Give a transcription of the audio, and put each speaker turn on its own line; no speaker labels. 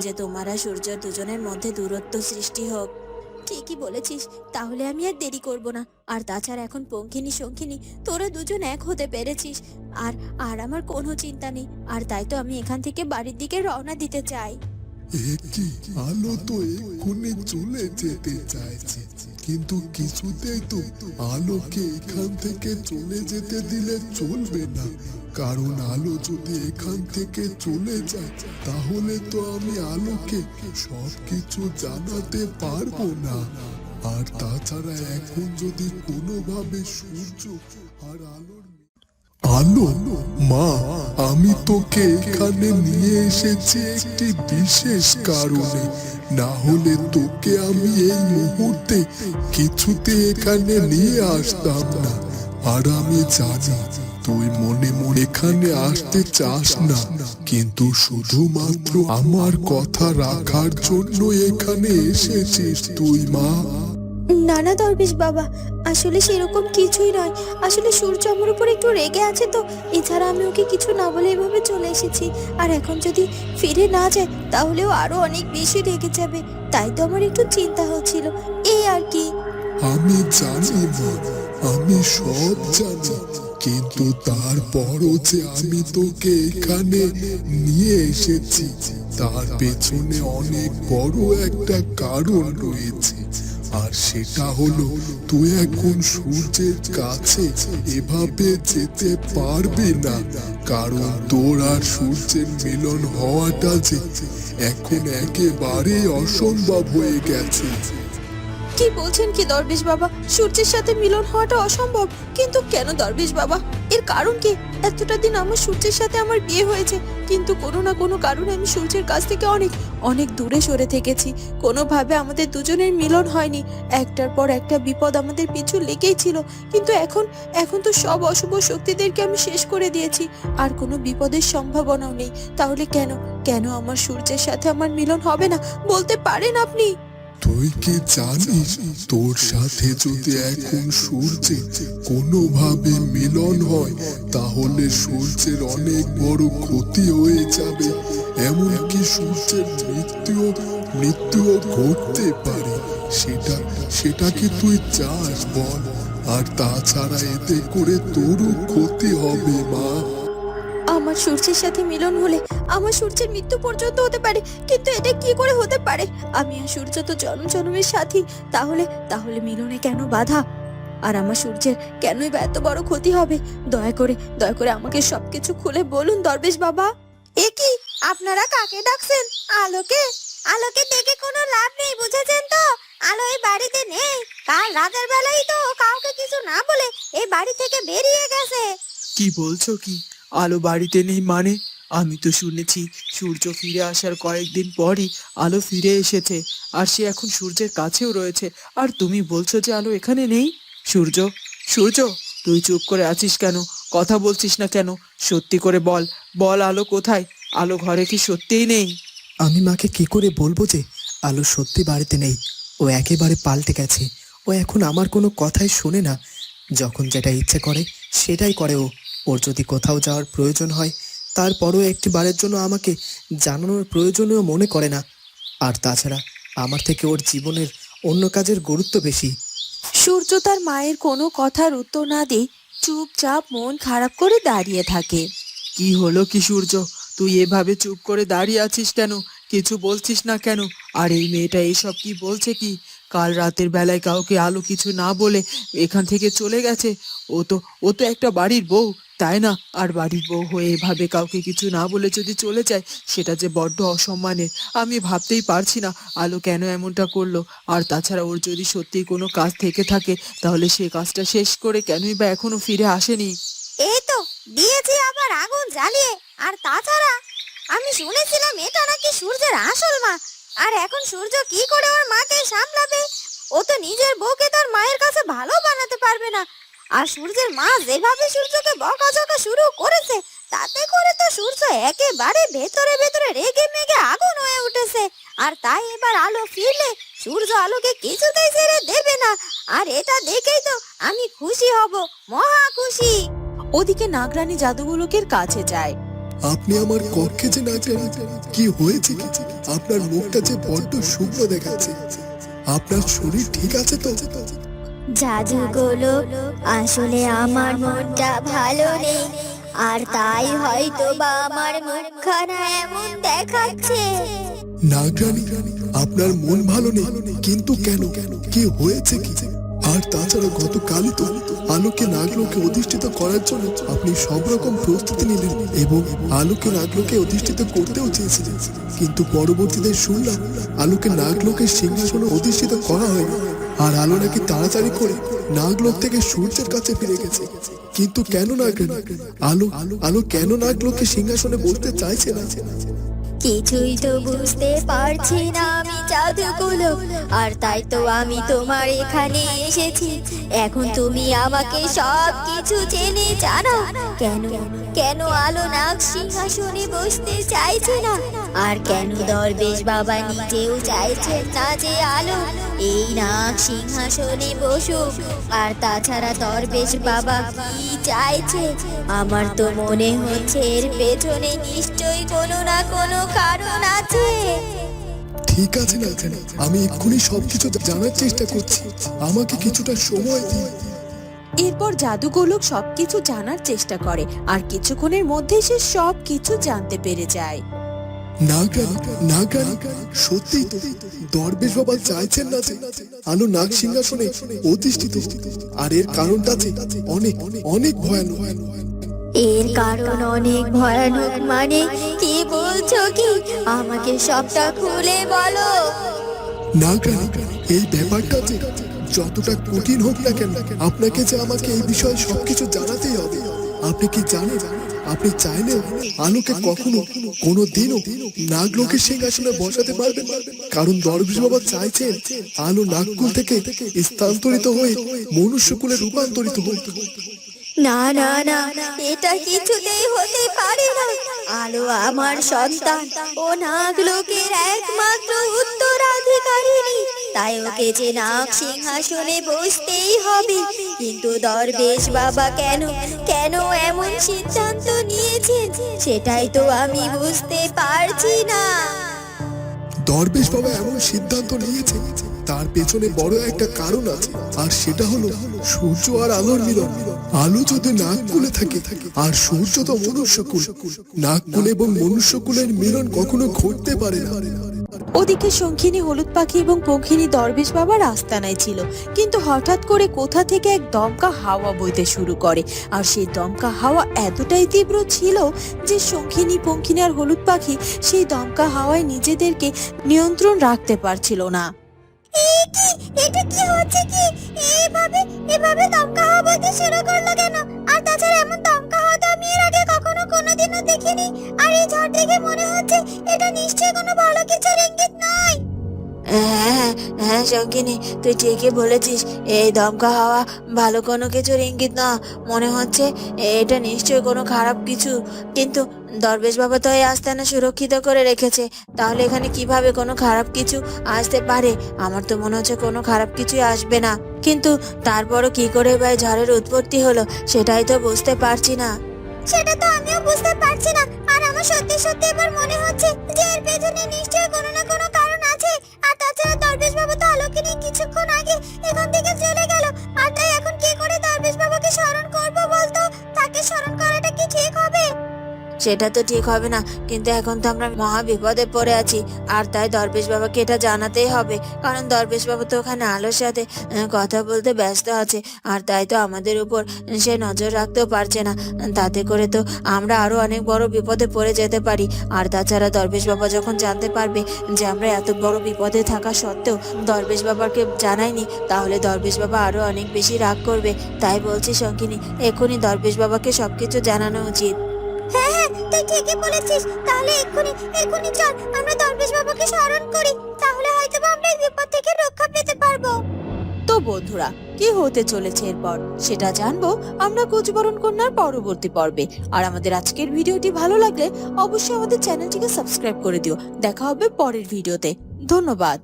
যে তোমার আর সূর্য দুজনের মধ্যে দূরত্ব সৃষ্টি হোক। ঠিকই বলেছিস, তাহলে আমি আর দেরি করব না। আর তাছাড়া এখন পঙ্খিনী শঙ্খিনী তোরা দুজন এক হতে পেরেছিস। আর আর আমার কোনো চিন্তা নেই। আর তাই তো আমি এখান থেকে বাড়ির দিকে রওনা দিতে চাই।
কি আলো তো এক্ষুনি চলে যেতে চাইছে। কিন্তু কিছুতেই তো আলোকে এখান থেকে চলে যেতে দিলে চলবে না। কারণ আলো যদি এখান থেকে চলে যায়, তাহলে তো আমি আলোকে সবকিছু জানাতে পারব না। আর তাছাড়া এখন যদি কোনোভাবে সূর্য আর আলোর আলো? মা, আমি তোকে এখানে নিয়ে এসেছি একটি বিশেষ কারণে। না হলে তোকে আমি এই মুহূর্তে কিছুতে এখানে নিয়ে আসতাম না। আর আমি জানি তুই মনে মনে এখানে আসতে চাস না কিন্তু শুধুমাত্র আমার কথা রাখার জন্য এখানে এসেছিস তুই মা।
না না দরবেশ বাবা আসলে সেরকম কিছুই নয়। আসলে সূর্য আমার উপর একটু রেগে আছে তো এছাড়া আমি ওকে কিছু না বলে এভাবে চলে এসেছি। আর এখন যদি ফিরে না যায় তাহলেও আরও অনেক বেশি রেগে যাবে। তাই তো আমার একটু চিন্তা হচ্ছিল এই আর কি।
আমি জানি আমি সব জানি, কিন্তু তারপরও যে আমি তোকে এখানে নিয়ে এসেছি, তার পেছনে অনেক বড় একটা কারণ রয়েছে। আর সেটা হলো, তুই এখন সূর্যের কাছে এভাবে যেতে পারবে না, কারণ তোর আর সূর্যের মিলন হওয়াটা যে এখন একেবারে অসম্ভব হয়ে গেছে।
কি বলছেন কি দরবেশ বাবা? সূর্যের সাথে মিলন হওয়াটা অসম্ভব। কিন্তু কেন দরবেশ বাবা? এর কারণ কি? এতটা দিন আমার সূর্যের সাথে আমার বিয়ে হয়েছে। কিন্তু কোনো না কোনো কারণে আমি সূর্যের কাছ থেকে অনেক অনেক দূরে সরে থেকেছি। কোনোভাবে আমাদের দুজনের মিলন হয়নি। একটার পর একটা বিপদ আমাদের পিছু লেগেই ছিল। কিন্তু এখন এখন তো সব অশুভ শক্তিদেরকে আমি শেষ করে দিয়েছি। আর কোনো বিপদের সম্ভাবনাও নেই। তাহলে কেন? কেন আমার সূর্যের সাথে আমার মিলন হবে না? বলতে পারেন আপনি?
তুই কি জানিস? তোর সাথে যদি এখন সূর্যে কোনোভাবে মিলন হয়, তাহলে সূর্যের অনেক বড় ক্ষতি হয়ে যাবে। এমনকি সূর্যের মৃত্যু মৃত্যুও ঘটতে পারে। সেটা সেটা কি তুই চাস বল? আর তাছাড়া এতে করে তোরও ক্ষতি হবে, মা।
আমার সূর্যের সাথে মিলন হলে আমার সূর্যের মৃত্যু পর্যন্ত হতে পারে। কিন্তু এটা কি করে হতে পারে? আমি আর সূর্য তো জন্ম জন্মের সাথী। তাহলে তাহলে মিলনে কেন বাধা? আর আমার সূর্যের কেনই বা এত বড় ক্ষতি হবে? দয়া করে দয়া করে আমাকে সবকিছু খুলে বলুন দরবেশ বাবা। এ কি? আপনারা কাকে ডাকছেন? আলোকে? আলোকে দেখে কোনো লাভ নেই, বুঝেছেন তো? আলো এই বাড়িতে নেই। কাল রাতের বেলায় তো কাউকে কিছু না বলে এই বাড়ি থেকে বেরিয়ে গেছে।
কি বলছো কি? আলো বাড়িতে নেই মানে। আমি তো শুনেছি, সূর্য ফিরে আসার কয়েকদিন পরই আলো ফিরে এসেছে। আর সে এখন সূর্যের কাছেও রয়েছে। আর তুমি বলছো যে আলো এখানে নেই? সূর্য সূর্য, তুই চুপ করে আছিস কেন? কথা বলছিস না কেন? সত্যি করে বল বল আলো কোথায়? আলো ঘরে কি সত্যিই নেই?
আমি মাকে কি করে বলব যে আলো সত্যি বাড়িতে নেই? ও একেবারে পাল্টে গেছে। ও এখন আমার কোনো কথাই শোনে না। যখন যেটা ইচ্ছে করে, সেটাই করে ও। ওর যদি কোথাও যাওয়ার প্রয়োজন হয় তারপরও একটি বারের জন্য আমাকে জানানোর প্রয়োজনীয় মনে করে না। আর তাছাড়া আমার থেকে ওর জীবনের অন্য কাজের গুরুত্ব বেশি।
সূর্য তার মায়ের কোনো কথার উত্তর না দিয়ে চুপচাপ মন খারাপ করে দাঁড়িয়ে থাকে।
কি হলো কি সূর্য? তুই এভাবে চুপ করে দাঁড়িয়ে আছিস কেন? কিছু বলছিস না কেন? আর এই মেয়েটা এইসব কি বলছে কি? কাল রাতের বেলায় কাউকে আলো কিছু না বলে এখান থেকে চলে গেছে। ও তো ও তো একটা বাড়ির বউ। তাই না? আর বাড়ির বউ হয়ে এভাবে কাউকে কিছু না বলে যদি চলে যায়, সেটা যে বড্ড অসম্মানের। আমি ভাবতেই পারছি না আলো কেন এমনটা করল। আর তাছাড়া ওর যদি সত্যি কোনো কাজ থেকে থাকে, তাহলে সে কাজটা শেষ করে কেনই বা এখনও ফিরে আসেনি?
এই তো, দিয়েছি আবার আগুন জ্বালিয়ে। আর তাছাড়া, আমি শুনেছিলাম এটা নাকি সূর্যের আসল মা। আর এখন সূর্য কি করে ওর মাকে সামলাবে? ও তো নিজের বউকে তার মায়ের কাছে ভালো বানাতে পারবে না। আর সূর্যের মা যেভাবে সূর্যকে বকাঝকা শুরু করেছে তাতে করে তো সূর্য একেবারে ভেতরে ভেতরে রেগে মেগে আগুন হয়ে উঠেছে। আর তাই এবার আলো ফিরলে সূর্য আলোকে কিছুতেই ছেড়ে দেবে না। আর এটা দেখেই তো আমি খুশি হব মহা খুশি।
ওদিকে নাগরানী জাদুগুলোকের কাছে যায়।
আপনি আমার কক্ষে যে না যান কি হয়েছে কি আপনার মুখটা যে বড্ড শুকনো দেখাচ্ছে। আপনার শরীর ঠিক আছে তো?
জাদুগুলো আসলে আমার মনটা ভালো নেই। আর তাই হয়তো বা আমার মুখখানা এমন দেখাচ্ছে।
না জানি আপনার মন ভালো নেই, কিন্তু কেন? কি হয়েছে কি? আর তাছাড়া গতকালই তো আলোকে নাগলোকে অধিষ্ঠিত করার জন্য আপনি সব রকম প্রস্তুতি নিলেন এবং আলোকে নাগলোকে অধিষ্ঠিত করতেও চেয়েছিলেন। কিন্তু পরবর্তীতে শুনলাম আলোকে নাগলোকের সিংহাসনে অধিষ্ঠিত করা হয়নি আর আলো নাকি তাড়াতাড়ি করে নাগলোক থেকে সূর্যের কাছে ফিরে গেছে। কিন্তু কেন নাগরানি আলো আলো কেন নাগলোকে সিংহাসনে বসতে চাইছে না?
কিছুই তো বুঝতে পারছি না আমি জাদুগুলো। আর তাই তো আমি তোমার এখানে এসেছি। এখন তুমি আমাকে সব কিছু জেনে জানো। কেন কেন আলো নাগ সিংহাসনে বসতে চাইছে না? আর কেন দরবেশ বাবা নিজেও চাইছেন না যে আলো এই নাগ সিংহাসনে বসুক। আর তাছাড়া দরবেশ বাবা কি চাইছে? আমার তো মনে হচ্ছে এর পেছনে নিশ্চয়ই কোনো না কোনো কারণ আছে।
ঠিক আছে না আমি এক্ষুনি সবকিছু জানার চেষ্টা করছি। আমাকে কিছুটা সময় দিন।
এরপর জাদুগোলক সবকিছু জানার চেষ্টা করে। আর কিছুক্ষণের মধ্যে সে সব কিছু জানতে পেরে যায়।
নাগান নাগান সত্যি তো দরবেশ বাবা চাইছেন না যে আলো নাগ সিংহাসনে অধিষ্ঠিত আর এর কারণটা যে অনেক অনেক ভয়ানক।
এর কারণ অনেক ভয়ানক মানে কি বলছো কি? আমাকে সবটা খুলে বলো।
নাগান এই ব্যাপারটা যে যতটা কঠিন হোক না কেন আপনাকে যে আমাকে এই বিষয়ে সবকিছু জানাতেই হবে আপনি কি জানেন? আপনি চাইলে আলোকে কখনো কোনো দিনও নাগলোকের সিংহাসনে বসাতে পারবেন কারণ দরবেশ বাবা চাইছেন আলো নাগকুল থেকে স্থানান্তরিত হয়ে মনুষ্যকুলে রূপান্তরিত হোক।
না না না, এটা কিছুতেই হতে পারে না। আলো আমার সন্তান ও নাগলোকের একমাত্র উত্তরাধিকারিণী। তাই ওকে যে নাগ সিংহাসনে বসতেই হবে। কিন্তু দরবেশ বাবা কেন কেন এমন সিদ্ধান্ত নিয়েছেন? সেটাই তো আমি বুঝতে পারছি না।
দরবেশ বাবা এমন সিদ্ধান্ত নিয়েছে তার পেছনে বড় একটা কারণ আছে, আর সেটা হলো সূর্য আর আলোর মিলন। আলো যদি নাগকুলে থাকে, আর সূর্য তো মনুষ্যকুল। নাগকুল এবং মনুষ্যকুলের মিলন কখনো ঘটতে পারে না।
ওদিকে শঙ্খিনী হলুদ পাখি এবং পঙ্খিনী দরবেশ বাবার আস্তানায় ছিল, কিন্তু হঠাৎ করে কোথা থেকে এক দমকা হাওয়া বইতে শুরু করে, আর সেই দমকা হাওয়া এতটাই তীব্র ছিল যে শঙ্খিনী পঙ্খিনী আর হলুদ পাখি সেই দমকা হাওয়ায় নিজেদেরকে নিয়ন্ত্রণ রাখতে পারছিল না।
এটা কি হচ্ছে কি? এইভাবে, এভাবে দমকা হওয়া বলতে শুরু করল কেন? আর তাছাড়া এমন দমকা হওয়া তো আমি এর আগে কখনো কোনোদিনও দেখিনি। আর এই ঝড় দেখে মনে হচ্ছে এটা নিশ্চয়ই কোনো ভালো কিছু নয়
হ্যাঁ হ্যাঁ শঙ্কিনী তুই ঠিকই বলেছিস। এই দমকা হাওয়া ভালো কোনো কিছুর ইঙ্গিত না। মনে হচ্ছে এটা নিশ্চয়ই কোনো খারাপ কিছু। কিন্তু দরবেশ বাবা তো এই আস্তানা সুরক্ষিত করে রেখেছে। তাহলে এখানে কীভাবে কোনো খারাপ কিছু আসতে পারে? আমার তো মনে হচ্ছে কোনো খারাপ কিছুই আসবে না। কিন্তু তারপরও কি করে ভাই ঝড়ের উৎপত্তি হলো, সেটাই তো বুঝতে পারছি না।
সেটা তো আমিও বুঝতে পারছি না। আর আমার সত্যি সত্যি এবার মনে হচ্ছে যে এর পেছনে নিশ্চয়ই কোনো না কোনো কারণ তাছাড়া দরবেশ বাবা তো আলোকে নিয়ে কিছুক্ষণ আগে এখান থেকে চলে গেল। আর তাই এখন কে করে দরবেশ
সেটা তো ঠিক হবে না। কিন্তু এখন তো আমরা মহা বিপদে পড়ে আছি। আর তাই দরবেশ বাবাকে এটা জানাতেই হবে। কারণ দরবেশ বাবা তো ওখানে আলোর সাথে কথা বলতে ব্যস্ত আছে। আর তাই তো আমাদের উপর সে নজর রাখতেও পারছে না। তাতে করে তো আমরা আরও অনেক বড় বিপদে পড়ে যেতে পারি। আর তাছাড়া দরবেশ বাবা যখন জানতে পারবে যে আমরা এত বড় বিপদে থাকা সত্ত্বেও দরবেশ বাবাকে জানাইনি তাহলে দরবেশ বাবা আরও অনেক বেশি রাগ করবে। তাই বলছি শঙ্কিনী এক্ষুনি দরবেশ বাবাকে সব কিছু জানানো উচিত।
হ্যাঁ হ্যাঁ তুই ঠিকই বলেছিস। তাহলে এক্ষুনি এক্ষুনি চল, আমরা দরবেশ বাবাকে স্মরণ করি। তাহলে হয়তো আমরা এই বিপদ থেকে রক্ষা পেতে পারব।
তো বন্ধুরা, কি হতে চলেছে এরপর? সেটা জানব আমরা কোচবরণ কন্যার পরবর্তী পর্বে। আর আমাদের আজকের ভিডিওটি ভালো লাগলে অবশ্যই আমাদের চ্যানেলটিকে সাবস্ক্রাইব করে দিও। দেখা হবে পরের ভিডিওতে। ধন্যবাদ।